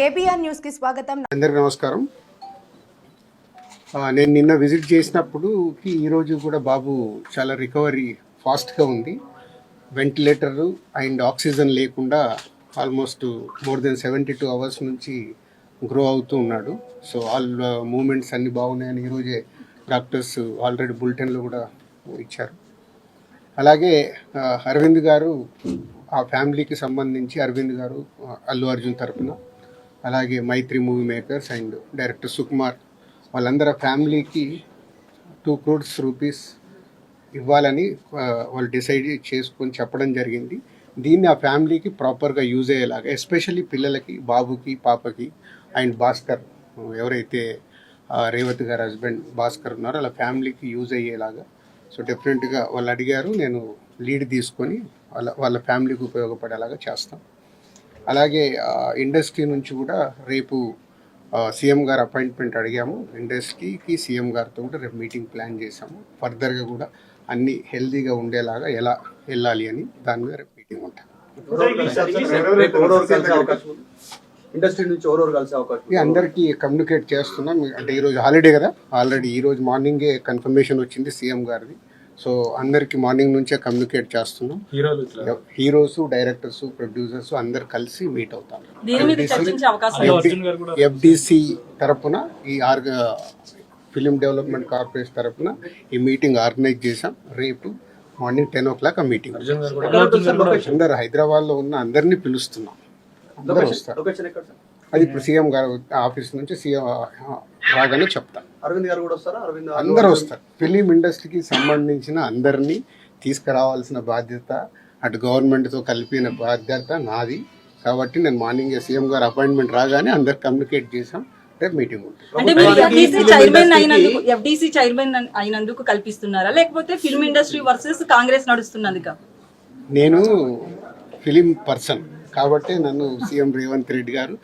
KBR న్యూస్కి స్వాగతం. అందరికి నమస్కారం. నేను నిన్న విజిట్ చేసినప్పుడుకి ఈరోజు కూడా బాబు చాలా రికవరీ ఫాస్ట్గా ఉంది. వెంటిలేటరు అండ్ ఆక్సిజన్ లేకుండా almost more than seventy two hours నుంచి గ్రో అవుతూ ఉన్నాడు. సో ఆల్ మూమెంట్స్ అన్నీ బాగున్నాయని ఈరోజే డాక్టర్స్ ఆల్రెడీ బులెటిన్లో కూడా ఇచ్చారు. అలాగే అరవింద్ గారు ఆ ఫ్యామిలీకి సంబంధించి అరవింద్ గారు అల్లు అర్జున్ తరపున అలాగే Mythri movie makers and director Sukumar వాళ్ళందరూ ఫ్యామిలీకి టూ క్రోడ్స్ రూపీస్ ఇవ్వాలని వాళ్ళు డిసైడ్ చేసుకొని చెప్పడం జరిగింది. దీన్ని ఆ ఫ్యామిలీకి ప్రాపర్గా యూజ్ అయ్యేలాగా ఎస్పెషల్లీ పిల్లలకి బాబుకి పాపకి అండ్ భాస్కర్ ఎవరైతే రేవతి గారి హస్బెండ్ భాస్కర్ ఉన్నారో అలా ఫ్యామిలీకి యూజ్ అయ్యేలాగా. సో డెఫినెట్గా వాళ్ళు అడిగారు నేను లీడ్ తీసుకొని వాళ్ళ వాళ్ళ ఫ్యామిలీకి ఉపయోగపడేలాగా చేస్తాం. అలాగే ఇండస్ట్రీ నుంచి కూడా రేపు సీఎం గారు అపాయింట్మెంట్ అడిగాము. ఇండస్ట్రీకి సీఎం గారితో కూడా రేపు మీటింగ్ ప్లాన్ చేశాము. ఫర్దర్గా కూడా అన్ని హెల్తీగా ఉండేలాగా ఎలా వెళ్ళాలి అని దాని మీద రేపు మీటింగ్ ఉంటాం. ఇండస్ట్రీ నుంచి ఎవరెవరు కలిసే అవకాశం అందరికీ కమ్యూనికేట్ చేస్తున్నాం. అంటే ఈరోజు హాలిడే కదా. ఆల్రెడీ ఈరోజు మార్నింగే కన్ఫర్మేషన్ వచ్చింది సీఎం గారిది. సో అందరికి మార్నింగ్ నుంచే కమ్యూనికేట్ చేస్తున్నాం. హీరోస్ డైరెక్టర్స్ ప్రొడ్యూసర్స్ అందరు కలిసి మీట్ అవుతారు. దీని మీద చర్చించే అవకాశం ఎఫ్డిసి తరపున ఈ ఆర్గ ఫిలిం డెవలప్మెంట్ కార్పొరేషన్ తరపున ఈ మీటింగ్ ఆర్గనైజ్ చేశాం. రేపు మార్నింగ్ టెన్ ఓ క్లాక్ ఆ మీటింగ్. అందరు హైదరాబాద్లో ఉన్న అందరినీ పిలుస్తున్నాం. అందరు వస్తారు. అది ఇప్పుడు సీఎం గారు ఆఫీస్ నుంచి సీఎం రాగానే చెప్తాం. అరవింద్ గారు కూడా వస్తారా? అరవింద్ అందరూ వస్తారు. ఫిలిం ఇండస్ట్రీకి సంబంధించిన అందరినీ తీసుకురావాల్సిన బాధ్యత అటు గవర్నమెంట్తో కలిపిన బాధ్యత నాది. కాబట్టి నేను మార్నింగ్ సీఎం గారు అపాయింట్మెంట్ రాగానే అందరు కమ్యూనికేట్ చేసాం రేపు మీటింగ్ ఉంటుంది. అంటే మీరు ఎఫ్డీసీ చైర్మన్ అయినందుకు ఎఫ్డీసీ చైర్మన్ అయినందుకు కల్పిస్తున్నారా? లేకపోతే ఫిల్మ్ ఇండస్ట్రీ వర్సెస్ కాంగ్రెస్ నడుస్తున్నందుక? నేను ఫిలిం పర్సన్. కాబట్టి నన్ను సీఎం రేవంత్ రెడ్డి గారు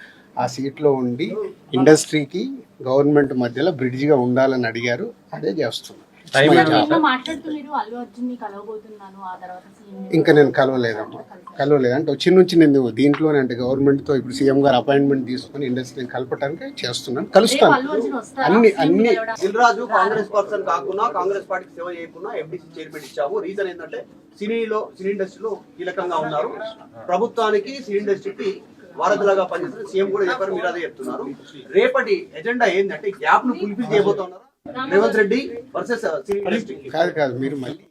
ఆ సీట్లో ఉండి ఇండస్ట్రీకి గవర్నమెంట్ మధ్యలో బ్రిడ్జిగా ఉండాలని అడిగారు. అదే చేస్తున్నాను నిన్న మాట్లాడుతూ మీరు అల్లు అర్జున్ని కలవబోతున్నాను. ఆ తర్వాత సీఎం ఇంకా నేను కలవలేదమ్మా. కలవలేదు. అంటే వచ్చి నుంచి నేను దీంట్లోనే అంటే గవర్నమెంట్తో ఇప్పుడు సీఎం గారు అపాయింట్మెంట్ తీసుకొని ఇండస్ట్రీని కలపడానికి చేస్తున్నాను కలుస్తాను అల్లు అర్జున్ వస్తారా? అన్ని అన్ని దిల్ రాజు కాంగ్రెస్ పర్సన్ కాకుండా కాంగ్రెస్ పార్టీకి సేవ చేయకుండా ఎఫ్డీసీ చైర్మన్ ఇచ్చాము. రీజన్ ఏంటంటే సినీలో సినీ ఇండస్ట్రీలో కీలకంగా ఉన్నారు. ప్రభుత్వానికి సినీ ఇండస్ట్రీకి వారధిలాగా పనిచేస్తున్న సీఎం కూడా చెప్పారు మీరు అదే చెప్తున్నారు. రేపటి ఎజెండా ఏంటంటే గ్యాప్ను ఫుల్ఫిల్ చేయబోతున్నారు? రేవంత్ రెడ్డి వర్సెస్ కాదు కాదు మీరు మళ్ళీ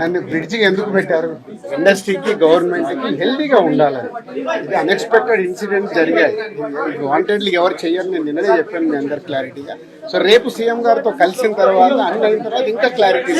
నన్ను బ్రిడ్జికి ఎందుకు పెట్టారు? ఇండస్ట్రీకి గవర్నమెంట్కి హెల్దీగా ఉండాలని. ఇది అన్ఎక్స్పెక్టెడ్ ఇన్సిడెంట్ జరిగాయి. వాంటెడ్లీ ఎవరు చేయరు నేను నిన్ననే చెప్పాను మీ అందరు క్లారిటీగా సో రేపు సీఎం గారితో కలిసిన తర్వాత అన్ని తర్వాత ఇంకా క్లారిటీ